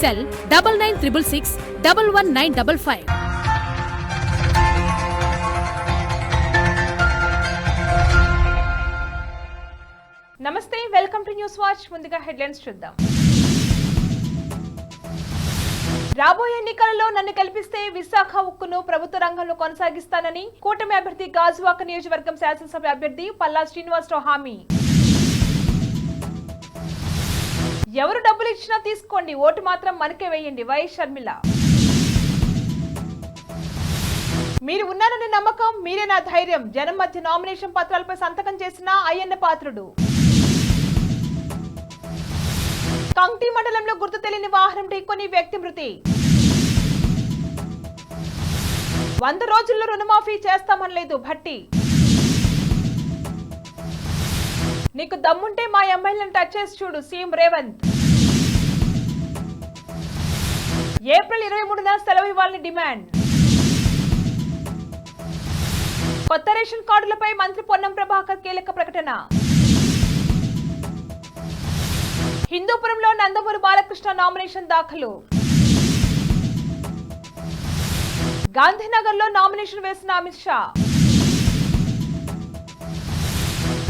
Cell double nine triple six double one nine double five. నమస్తే welcome to news watch. ముందుగా headlines చూద్దాం. రాబోయే ఎన్నికలలో నన్ను కల్పిస్తే విశాఖ ఉక్కును ప్రభుత్వ రంగంలో కొనసాగిస్తానని కూటమి అభ్యర్థి గాజువాక నియోజకవర్గం శాసనసభ అభ్యర్థి పల్లా శ్రీనివాసరావు హామీ. ఎవరు డబ్బులు ఇచ్చినా తీసుకోండి. ఓటు మాత్రం మనకే వేయండి. వై షర్మిల. మీరు ఉన్నారనే నమ్మకం మీరే నా ధైర్యం. జనం మధ్య నామినేషన్ పత్రాలపై సంతకం చేసిన అయ్యన్న పాత్రుడు. కంక్టి మండలంలో గుర్తు తెలియని వాహనం ఢీకొని వ్యక్తి మృతి. వంద రోజుల్లో రుణమాఫీ చేస్తామనలేదు భట్టి. నీకు దమ్ముంటే మా ఎమ్మెల్యేని టచ్ చేసి చూడు సీఎం రేవంత్. ఏప్రిల్ ఇరవై మూడున సెలవు ఇవ్వాలని డిమాండ్. కొత్త రేషన్ కార్డులపై మంత్రి పొన్నం ప్రభాకర్ కీలక ప్రకటన. హిందూపురంలో నందమూరి బాలకృష్ణ నామినేషన్ దాఖలు. గాంధీనగర్లో నామినేషన్ వేసిన అమిత్ షా.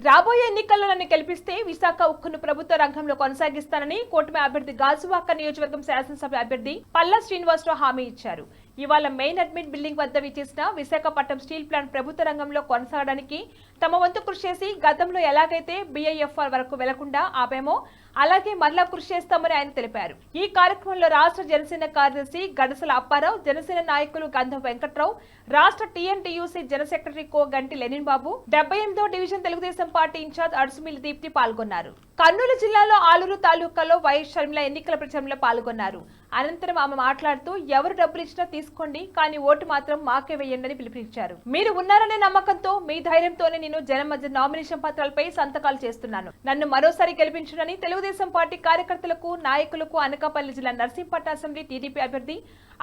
రాబోయే ఎన్నికల్లో నన్ను గెలిపిస్తే విశాఖ ఉక్కును ప్రభుత్వ రంగంలో కొనసాగిస్తానని కూటమి అభ్యర్థి గాజువాక నియోజకవర్గం శాసనసభ అభ్యర్థి పల్లా శ్రీనివాసరావు హామీ ఇచ్చారు. ఇవాళ మెయిన్ అడ్మిట్ బిల్డింగ్ వద్ద విచ్చేసిన విశాఖపట్నం స్టీల్ ప్లాంట్ ప్రభుత్వ రంగంలో కొనసాగడానికి తమ వంతు కృషి చేసి గతంలో ఎలాగైతే బీఐఎఫ్ఆర్ వరకు వెళ్ళకుండా ఆపేమో అలాగే మరలా కృషి చేస్తామని ఆయన తెలిపారు. ఈ కార్యక్రమంలో రాష్ట్ర జనసేన కార్యదర్శి గడసల అప్పారావు జనసేన నాయకులు గంధం వెంకట్రావు రాష్ట్ర టీఎన్టీయూసీ జన సెక్రటరీ కో గంటి లెనిన్ బాబు డెబ్బై ఎనిమిదో division Telugu Desam party incharge Adusumilli Deepti పాల్గొన్నారు. కర్నూలు జిల్లాలో ఆలూరు తాలూకాలో వైఎస్ షర్మిల ఎన్నికల ప్రచారంలో పాల్గొన్నారు. అనంతరం ఆమె మాట్లాడుతూ ఎవరు డబ్బులు ఇచ్చినా తీసుకోండి కానీ ఓటు మాత్రం మాకే వేయండి అని పిలుపునిచ్చారు. మీరు ఉన్నారనే నమ్మకంతో మీ ధైర్యంతోనే నేను జనం మధ్య నామినేషన్ పత్రాలపై సంతకాలు చేస్తున్నాను. నన్ను మరోసారి గెలిపించునని తెలుగుదేశం తెలుగుదేశం పార్టీ కార్యకర్తలకు నాయకులకు అనకాపల్లి జిల్లా నర్సింపట్న అసెంబ్లీ టీడీపీ అభ్యర్థి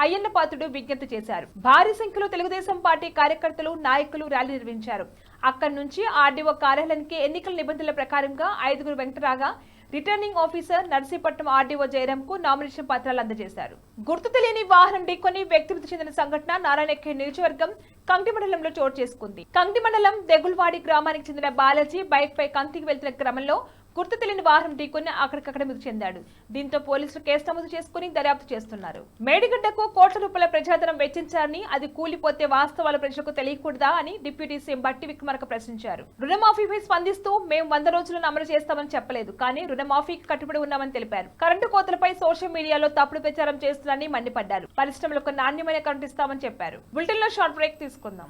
అయ్యన్న పాత్రుడు విజ్ఞప్తి చేశారు. భారీ సంఖ్యలో తెలుగుదేశం పార్టీ కార్యకర్తలు నాయకులు ర్యాలీ నిర్వహించారు. అక్కడి నుంచి ఆర్డీఓ కార్యాలయానికి ఎన్నికల నిబంధనల ప్రకారంగా ఐదుగురు వెంకటరాగా రిటర్నింగ్ ఆఫీసర్ నర్సీపట్నం ఆర్డీఓ జయరాంకు నామినేషన్ పత్రాలు అందజేశారు. గుర్తు తెలియని వాహనం ఢీకొని వ్యక్తి చెందిన సంఘటన నారాయణఖే నియోజకవర్గం కంకి మండలంలో చోటు చేసుకుంది. కంకి మండలం దెగుల్వాడి గ్రామానికి చెందిన బాలాజీ బైక్ పై కంకికి వెళ్తున్న క్రమంలో గుర్తు తెలియని వాహనం ఢీకొని అక్కడికక్కడ మృతి చెందాడు. దీంతో పోలీసులు కేసు నమోదు చేసుకుని దర్యాప్తు చేస్తున్నారు. మేడిగడ్డకు కోట్ల రూపాయల ప్రజాధనం వెచ్చించారని అది కూలిపోతే వాస్తవాలు ప్రజలకు తెలియకూడదా అని డిప్యూటీ సీఎం బట్టి విక్రమార్క ప్రశ్నించారు. రుణమాఫీపై స్పందిస్తూ మేము వంద రోజులను అమలు చేస్తామని చెప్పలేదు కానీ రుణమాఫీకి కట్టుబడి ఉన్నామని తెలిపారు. కరెంటు కోతలపై సోషల్ మీడియాలో తప్పుడు ప్రచారం చేస్తున్నారని మండిపడ్డారు. పరిశ్రమలకు నాణ్యమైన కరెంటు ఇస్తామని చెప్పారు. బులెటిన్లో షార్ట్ బ్రేక్ తీసుకుందాం.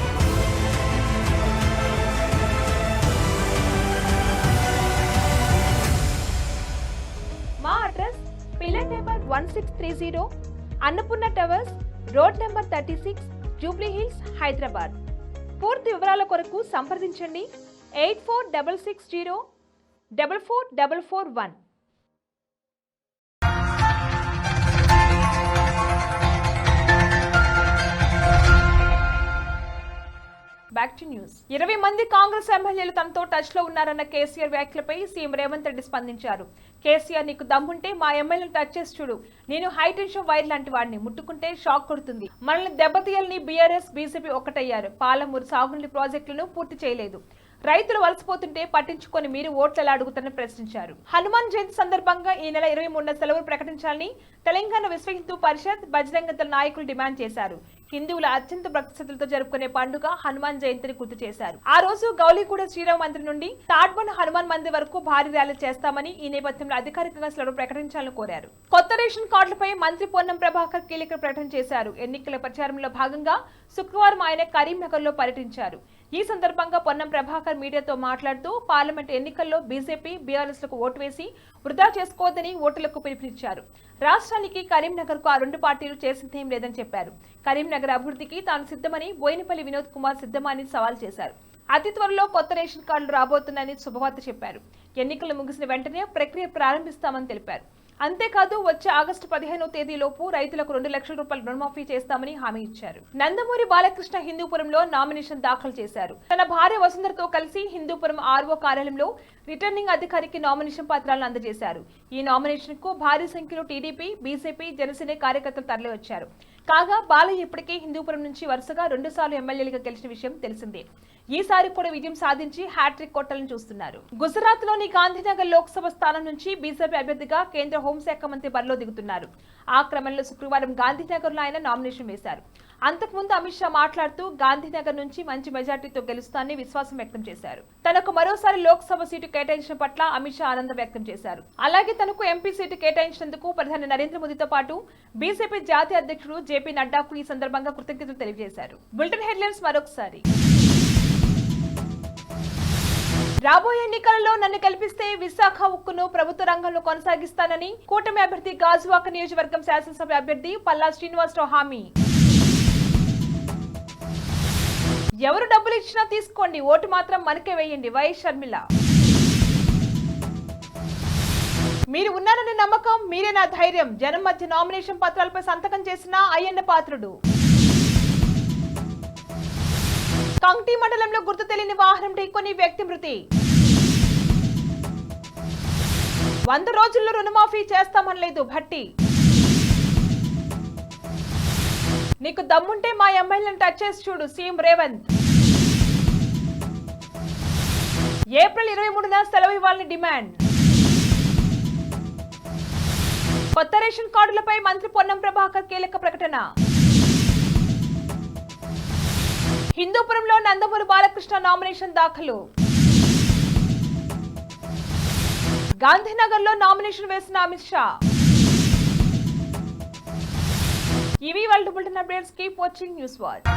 Six three zero Annapurna towers road number thirty six Jubilee Hills Hyderabad. పూర్తి వివరాల కొరకు సంప్రదించండి. Eight four double six zero double four double four one. Back to news ఇరవై మంది కాంగ్రెస్ ఎమ్మెల్యేలు తనతో టచ్లో ఉన్నారన్న కేసీఆర్ వ్యాఖ్యలపై సీఎం రేవంత్ రెడ్డి స్పందించారు. కేసీఆర్ నీకు దమ్ముంటే మా ఎమ్మెల్యేని టచ్ చేసి చూడు. నేను హైటెన్షన్ వైర్ లాంటి వాడిని. ముట్టుకుంటే షాక్ కొడుతుంది. మనల్ని దెబ్బతీయాలని బీఆర్ఎస్ బీజేపీ ఒకటయ్యారు పాలమూరు సాగునీటి ప్రాజెక్టులను పూర్తి చేయలేదు. రైతులు వలసపోతుంటే పట్టించుకొని మీరు ఓట్లలా అడుగుతారని ప్రశ్నించారు. హనుమాన్ జయంతి సందర్భంగా ఈ నెల ఇరవై మూడున సెలవులు ప్రకటించాలని తెలంగాణ విశ్వ హిందూ పరిషత్ బజరంగ నాయకులు డిమాండ్ చేశారు. హిందువుల అత్యంత భక్తి జరుపుకునే పండుగ హనుమాన్ జయంతిని గుర్తు చేశారు. ఆ రోజు గౌలీగూడ శ్రీరామ మందిర్ నుండి తాడ్బన్ హనుమాన్ మందిర్ వరకు భారీ ర్యాలీ చేస్తామని ఈ నేపథ్యంలో అధికారికంగా సెలవు ప్రకటించాలని కోరారు. కొత్త రేషన్ కార్డులపై మంత్రి పొన్నం ప్రభాకర్ కీలక ప్రకటన చేశారు. ఎన్నికల ప్రచారంలో భాగంగా శుక్రవారం ఆయన కరీంనగర్లో పర్యటించారు. ఈ సందర్భంగా పొన్నం ప్రభాకర్ మీడియాతో మాట్లాడుతూ పార్లమెంట్ ఎన్నికల్లో బీజేపీ బీఆర్ఎస్లకు ఓటు వేసి వృధా చేసుకోవద్దని ఓటులకు పిలుపునిచ్చారు. రాష్ట్రానికి కరీంనగర్కు ఆ రెండు పార్టీలు చేసిందేం లేదని చెప్పారు. కరీంనగర్ అభివృద్ధికి తాను సిద్ధమని బోయినపల్లి వినోద్ కుమార్ సిద్ధమని సవాల్ చేశారు. అతి త్వరలో కొత్త రేషన్ కార్డులు రాబోతున్నాయని శుభవార్త చెప్పారు. ఎన్నికలు ముగిసిన వెంటనే ప్రక్రియ ప్రారంభిస్తామని తెలిపారు. అంతేకాదు వచ్చే ఆగస్టు పదిహేనవ తేదీలోపు రైతులకు రెండు లక్షల రూపాయలు రుణమాఫీ చేస్తామని హామీ ఇచ్చారు. నందమూరి బాలకృష్ణ హిందూపురంలో నామినేషన్ దాఖలు చేశారు. తన భార్య వసుంధరతో కలిసి హిందూపురం ఆర్ఓ కార్యాలయంలో రిటర్నింగ్ అధికారికి నామినేషన్ పత్రాలను అందజేశారు. ఈ నామినేషన్కు భారీ సంఖ్యలో టీడీపీ బీజేపీ జనసేన కార్యకర్తలు తరలివచ్చారు. కాగా బాలయ్య ఇప్పటికే హిందూపురం నుంచి వరుసగా రెండుసార్లు ఎమ్మెల్యేలుగా గెలిచిన విషయం తెలిసిందే. ఈసారి కూడా విజయం సాధించి హ్యాట్రిక్ కొట్టాలని చూస్తున్నారు. గుజరాత్లోని గాంధీనగర్ లోక్సభ స్థానం నుంచి బీజేపీ అభ్యర్థిగా కేంద్ర హోంశాఖ మంత్రి బరిలో దిగుతున్నారు. ఆ క్రమంలో శుక్రవారం గాంధీనగర్లో ఆయన నామినేషన్ వేశారు. అంతకుముందు అమిత్ షా మాట్లాడుతూ గాంధీనగర్ నుంచి మంచి మెజార్టీతో గెలుస్తానని విశ్వాసం వ్యక్తం చేశారు. తనకు మరోసారి లోక్సభ సీటు కేటాయించిన పట్ల అమిత్ షా ఆనందం వ్యక్తం చేశారు. అలాగే తనకు ఎంపీ సీటు కేటాయించినందుకు ప్రధాని నరేంద్ర మోదీతో పాటు బీజేపీ జాతీయ అధ్యక్షుడు జేపీ నడ్డాకు ఈ సందర్భంగా కృతజ్ఞతలు తెలియజేశారు. బులెటిన్ హెడ్లైన్స్ మరొకసారి. రాబోయే ఎన్నికలలో నన్ను గెలిపిస్తే విశాఖ ఉక్కును ప్రభుత్వ రంగంలో కొనసాగిస్తానని కూటమి అభ్యర్థి గాజువాక నియోజకవర్గం శాసనసభ అభ్యర్థి పల్లా శ్రీనివాసరావు హామీ. ఎవరు డబ్బులు ఇచ్చినా తీసుకోండి. ఓటు మాత్రం మనకే వేయండి. వైఎస్ షర్మిల. మీరు ఉన్నారనే నమ్మకం మీరే నా ధైర్యం. జనం మధ్య నామినేషన్ పత్రాలపై సంతకం చేసిన అయ్యన్న పాత్రుడు. కంగ్టీ మండలంలో గుర్తు తెలియని వాహనం ఢీకొని వ్యక్తి మృతి. వంద రోజుల్లో రుణమాఫీ చేస్తామనలేదు భట్టి. నీకు దమ్ముంటే మా ఎమ్మెల్యేని టచ్ చేసి చూడు సీఎం రేవంత్. ఏప్రిల్ ఇరవై మూడున సెలవు ఇవ్వాలని డిమాండ్. కొత్త రేషన్ కార్డులపై మంత్రి పొన్నం ప్రభాకర్ కీలక ప్రకటన. హిందూపురంలో నందమూరి బాలకృష్ణ నామినేషన్ దాఖలు. గాంధీనగర్లో నామినేషన్ వేసిన అమిత్ షా. ఇవి వాళ్ళ bulletin updates keep watching news watch.